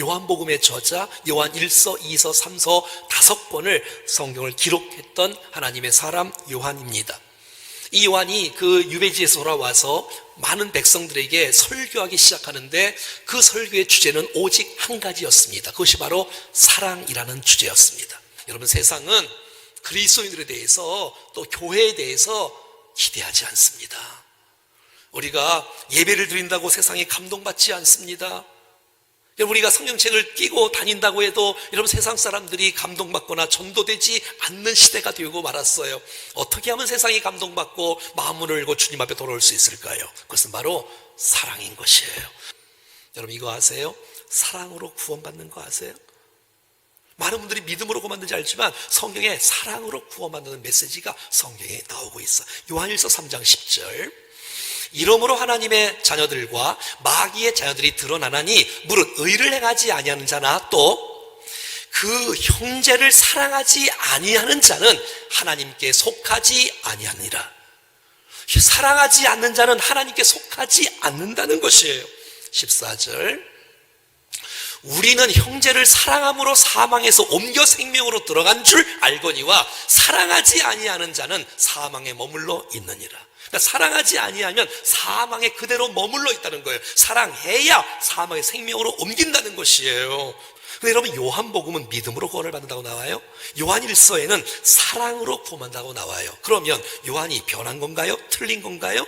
요한복음의 저자 요한 1서, 2서, 3서 다섯 권을 성경을 기록했던 하나님의 사람 요한입니다. 이 요한이 그 유배지에서 돌아와서 많은 백성들에게 설교하기 시작하는데 그 설교의 주제는 오직 한 가지였습니다. 그것이 바로 사랑이라는 주제였습니다. 여러분 세상은 그리스도인들에 대해서 또 교회에 대해서 기대하지 않습니다. 우리가 예배를 드린다고 세상에 감동받지 않습니다. 우리가 성경책을 끼고 다닌다고 해도 여러분 세상 사람들이 감동받거나 전도되지 않는 시대가 되고 말았어요. 어떻게 하면 세상이 감동받고 마음을 열고 주님 앞에 돌아올 수 있을까요? 그것은 바로 사랑인 것이에요. 여러분 이거 아세요? 사랑으로 구원받는 거 아세요? 많은 분들이 믿음으로 구원받는지 알지만 성경에 사랑으로 구원받는 메시지가 성경에 나오고 있어. 요한일서 3장 10절. 이러므로 하나님의 자녀들과 마귀의 자녀들이 드러나나니 무릇 의를 행하지 아니하는 자나 또 그 형제를 사랑하지 아니하는 자는 하나님께 속하지 아니하니라. 사랑하지 않는 자는 하나님께 속하지 않는다는 것이에요. 14절. 우리는 형제를 사랑함으로 사망에서 옮겨 생명으로 들어간 줄 알거니와 사랑하지 아니하는 자는 사망에 머물러 있느니라. 그러니까 사랑하지 아니하면 사망에 그대로 머물러 있다는 거예요. 사랑해야 사망의 생명으로 옮긴다는 것이에요. 근데 여러분 요한복음은 믿음으로 구원을 받는다고 나와요. 요한일서에는 사랑으로 구원한다고 나와요. 그러면 요한이 변한 건가요? 틀린 건가요?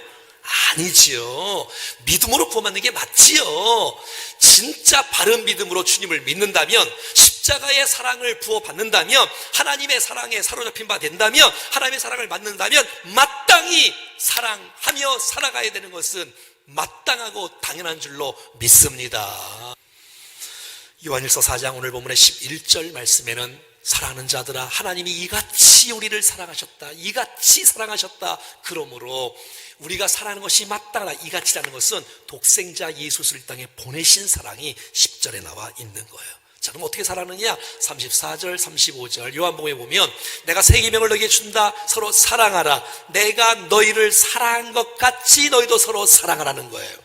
아니지요. 믿음으로 구원받는 게 맞지요. 진짜 바른 믿음으로 주님을 믿는다면, 십자가의 사랑을 부어받는다면, 하나님의 사랑에 사로잡힌 바 된다면, 하나님의 사랑을 받는다면, 마땅히 사랑하며 살아가야 되는 것은 마땅하고 당연한 줄로 믿습니다. 요한일서 4장 오늘 본문의 11절 말씀에는 사랑하는 자들아 하나님이 이같이 우리를 사랑하셨다 이같이 사랑하셨다 그러므로 우리가 사랑하는 것이 마땅하다 이같이라는 것은 독생자 예수를 이 땅에 보내신 사랑이 10절에 나와 있는 거예요 자 그럼 어떻게 사랑하느냐 34절 35절 요한복음에 보면 내가 새 계명을 너희에게 준다 서로 사랑하라 내가 너희를 사랑한 것 같이 너희도 서로 사랑하라는 거예요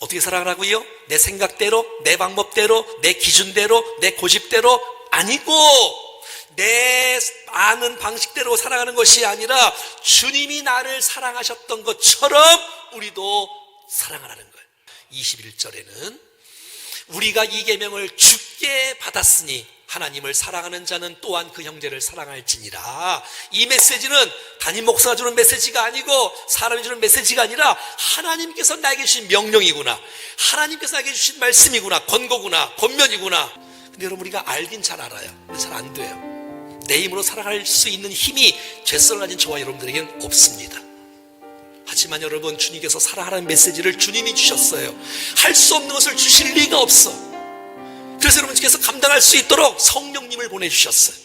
어떻게 사랑하라고요? 내 생각대로, 내 방법대로, 내 기준대로, 내 고집대로 아니고 내 아는 방식대로 사랑하는 것이 아니라 주님이 나를 사랑하셨던 것처럼 우리도 사랑하라는 거예요. 21절에는 우리가 이 계명을 주께 받았으니 하나님을 사랑하는 자는 또한 그 형제를 사랑할지니라. 이 메시지는 담임 목사가 주는 메시지가 아니고 사람이 주는 메시지가 아니라 하나님께서 나에게 주신 명령이구나. 하나님께서 나에게 주신 말씀이구나. 권고구나. 권면이구나. 근데 여러분 우리가 알긴 잘 알아요. 근데 잘 안 돼요. 내 힘으로 살아갈 수 있는 힘이 죄성을 가진 저와 여러분들에게는 없습니다. 하지만 여러분 주님께서 사랑하라는 메시지를 주님이 주셨어요. 할 수 없는 것을 주실 리가 없어. 그래서 여러분께서 감당할 수 있도록 성령님을 보내주셨어요.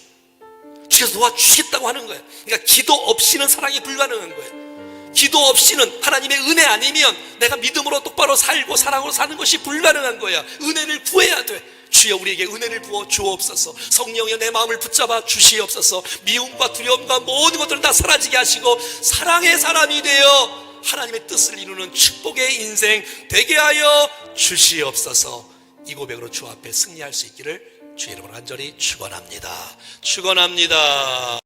주께서 도와주시겠다고 하는 거예요. 그러니까 기도 없이는 사랑이 불가능한 거예요. 기도 없이는 하나님의 은혜 아니면 내가 믿음으로 똑바로 살고 사랑으로 사는 것이 불가능한 거야. 은혜를 구해야 돼. 주여 우리에게 은혜를 부어 주옵소서. 성령여 내 마음을 붙잡아 주시옵소서. 미움과 두려움과 모든 것들을 다 사라지게 하시고 사랑의 사람이 되어 하나님의 뜻을 이루는 축복의 인생 되게 하여 주시옵소서. 이 고백으로 주 앞에 승리할 수 있기를 주 이름으로 간절히 축원합니다. 축원합니다.